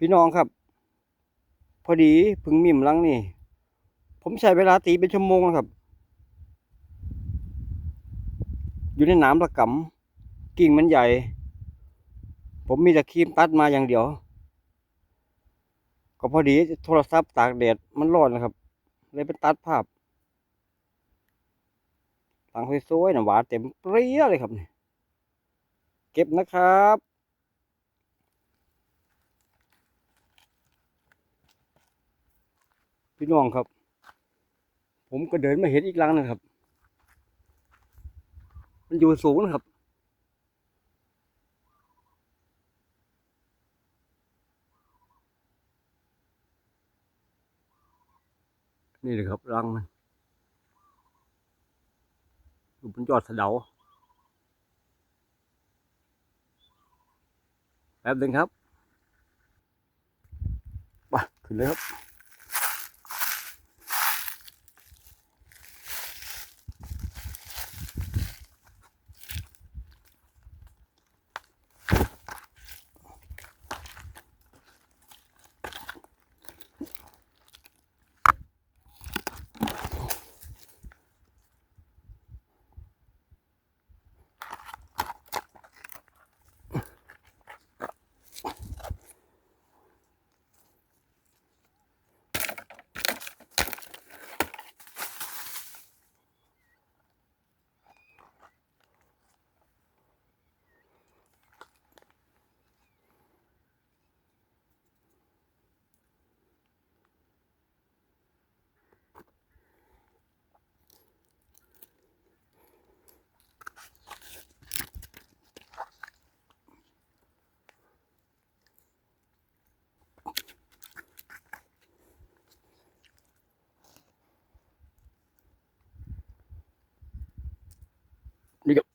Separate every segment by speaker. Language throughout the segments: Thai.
Speaker 1: พี่น้องครับ พอดีพึ่งมิมลังนี่ ผมใช้เวลาตีเป็นชั่วโมงนะครับ อยู่ในน้ำระกำกิ่งมันใหญ่ ผมมีแต่ครีมตัดมาอย่างเดียว ก็พอดีโทรศัพท์ตากแดดมันร้อนนะครับ เลยเป็นตัดภาพหลังสวยๆนะหวานเต็มเปรี้ยเลยครับ เก็บนะครับ พี่น้องครับ ผมก็เดินมาเห็นอีกหลังหนะครับ มันอยู่สูงนะครับนี่เลยครับรังมันอยู่บนยอดสะเดาแป๊บหนึงครับไปขึ้นเลยครับ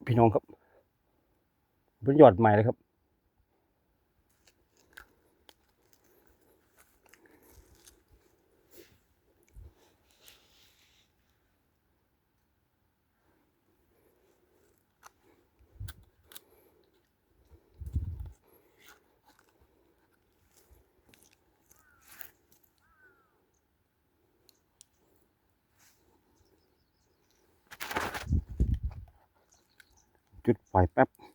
Speaker 1: พี่น้องครับบนยอดใหม่เลยครับ ไฟแป๊บ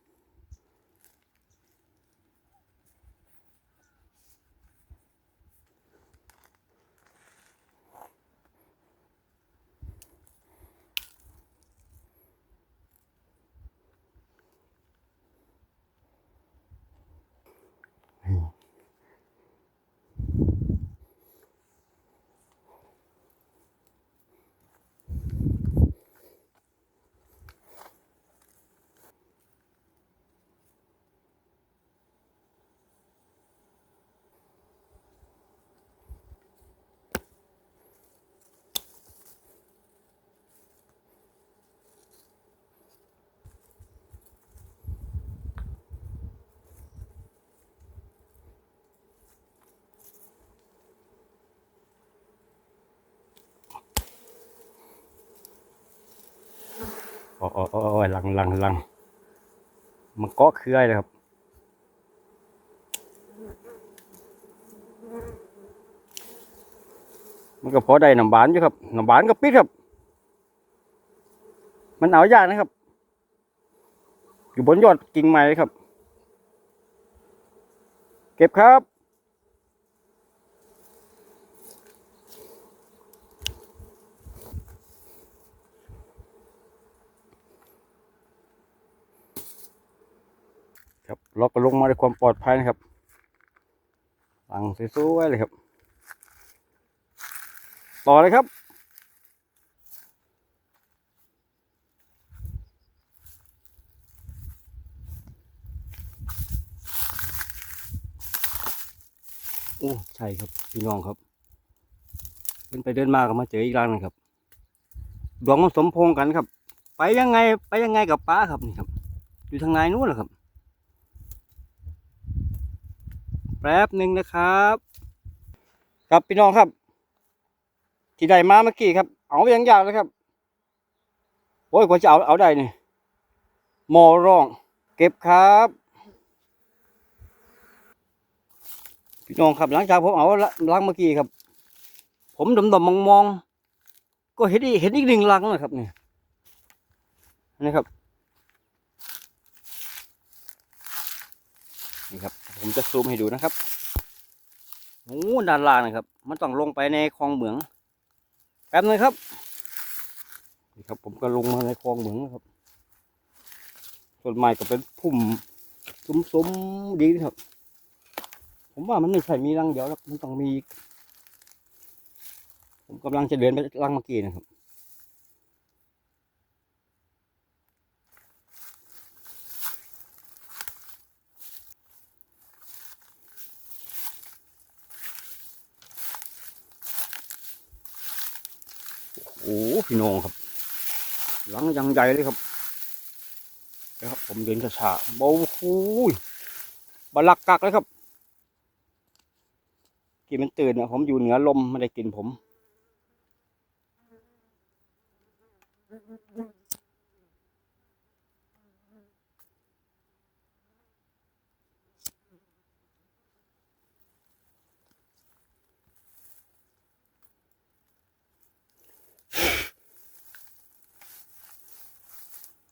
Speaker 1: โอ้โอ้โอ้โอ้ยหลังหลังหลังมันเกาะเครือเลยครับมันก็พอได้น้ำบานอยู่ครับน้ำบานก็ปิดครับ มันเอายากนะครับ อยู่บนยอดกิ่งไม้ครับ เก็บครับ ครับเราก็ ลงมาด้วยความปลอดภัยนะครับหลังสวยๆเลยครับ ต่อเลยครับ โอ้ใช่ครับพี่น้องครับเดินไปเดินมาก็มาเจออีกร้านหนึงครับดวงมันสมพงษ์กันครับ ไปยังไงไปยังไงกับป้าครับนี่ครับ อยู่ทางในนู้นแหละครับ แป๊บหนึ่งนะครับ ครับพี่น้องครับ ที่ได้มาเมื่อกี้ครับ เอาไปยังยาวเลยครับโอ้ยกว่าจะเอาเอาได้นี่หมอร้อง เก็บครับ พี่น้องครับหลังจากผมเอาละลังเมื่อกี้ครับ ผมดมดมมองมองๆก็เห็นอีกเห็นอีกหนึ่งลังนะครับเนี่ยนี่ครับนี่ครับ ผมจะซูมให้ดูนะครับโอ้ด้านล่างนะครับ มันต้องลงไปในคลองเหมือง แป๊บนึงครับ นี่ครับ ผมก็ลงมาในคลองเหมืองนะครับต้นไม้ก็เป็นพุ่มซุ้มๆดีนะครับ ผมว่ามันไม่ใช่มีรังเดียวแล้วมันต้องมี ผมกำลังจะเดินไปรังเมื่อกี้นะครับ พี่น้องครับ หลังยังใหญ่เลยครับนะครับผมเดินช้าๆเบาคุยบลักกักเลยครับกินมันตื่นนะผมอยู่เหนือลมไม่ได้กินผม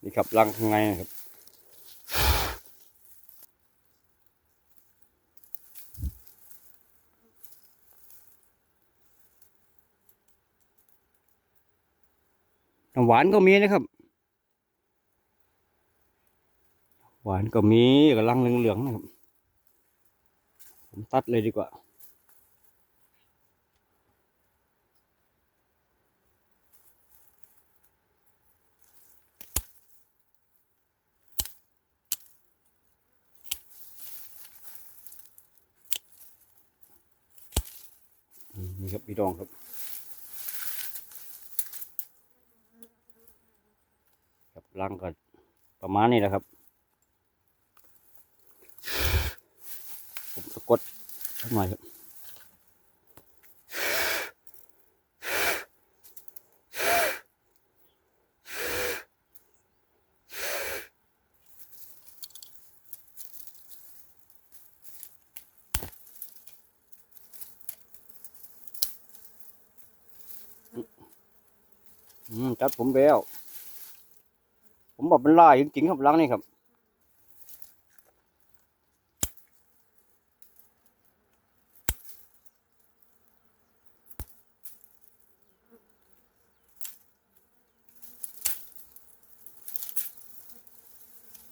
Speaker 1: นี่ครับรังข้างในนะครับหวานก็มีนะครับ หวานก็มีกับลังเหลืองๆนะครับ ผมตัดเลยดีกว่า นี่ครับพี่ดองครับครับลังก็ประมาณนี้แหละครับ ผมสะกดสักหน่อยครับ อืมจัดผมแล้ว ผมบอกเป็นลายจริงๆครับลังนี่ครับ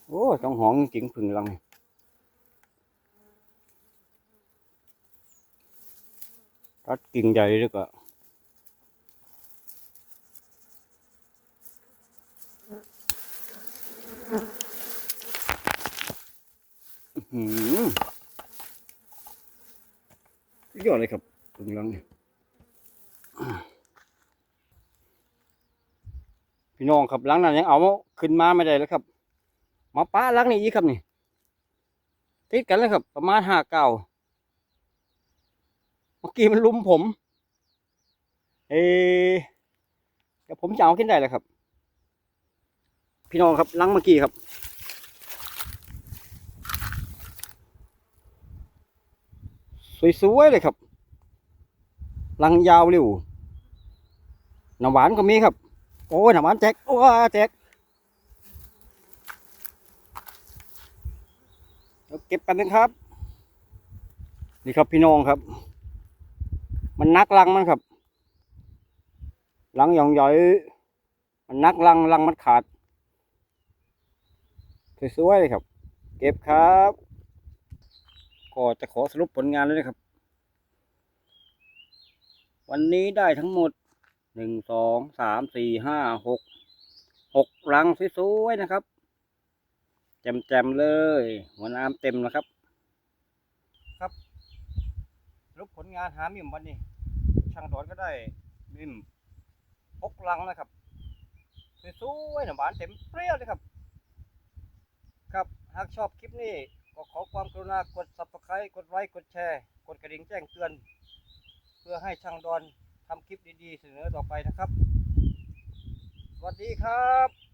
Speaker 1: โอ้ต้องหองจริงพึ่งลังนี่ตัดกิ่งใหญ่ด้วยก็ อืมสุดยอดเลยครับ ลังนี่พี่น้องครับหลังนั้นยังเอาขึ้นมาไม่ได้แล้วครับ มาป้าหลังนี้อีกครับนี่ติดกันเลยครับ ประมาณห้าเก้าเมื่อกี้มันลุมผมเออเดี๋ยวผมจะเอาขึ้นได้แล้วครับ พี่น้องครับหลังเมื่อกี้ครับสวยๆเลยครับ ลังยาวเร็วน้ำหวานก็มีครับ โอ้ยน้ำหวานแจกโอ้ยแจกเดี๋ยวเก็บกันนะครับ นี่ครับพี่น้องครับ มันนักลังมันครับ ลังหย่องย่อยมันนักลังลังมันขาดสวยๆเลยครับ เก็บครับ ก็จะขอสรุปผลงานเลยนะครับ วันนี้ได้ทั้งหมดหนึ่งสองสามสี่ห้าหกหกรังสวยๆนะครับแจมๆเลยหัวน้ำเต็มนะครับ ครับรุปผลงานหามิมวันนี้ ช่างดอนก็ได้มิมหกรังนะครับสวยๆหนำหวานเต็มเปรี้ยวเลยครับ ครับหากชอบคลิปนี้ก็ขอความกรุณากด subscribe กดไลค์กดแชร์ กดกระดิ่งแจ้งเตือน พื่อให้ช่างดอนทำคลิปดีๆเสนอต่อไปนะครับ สวัสดีครับ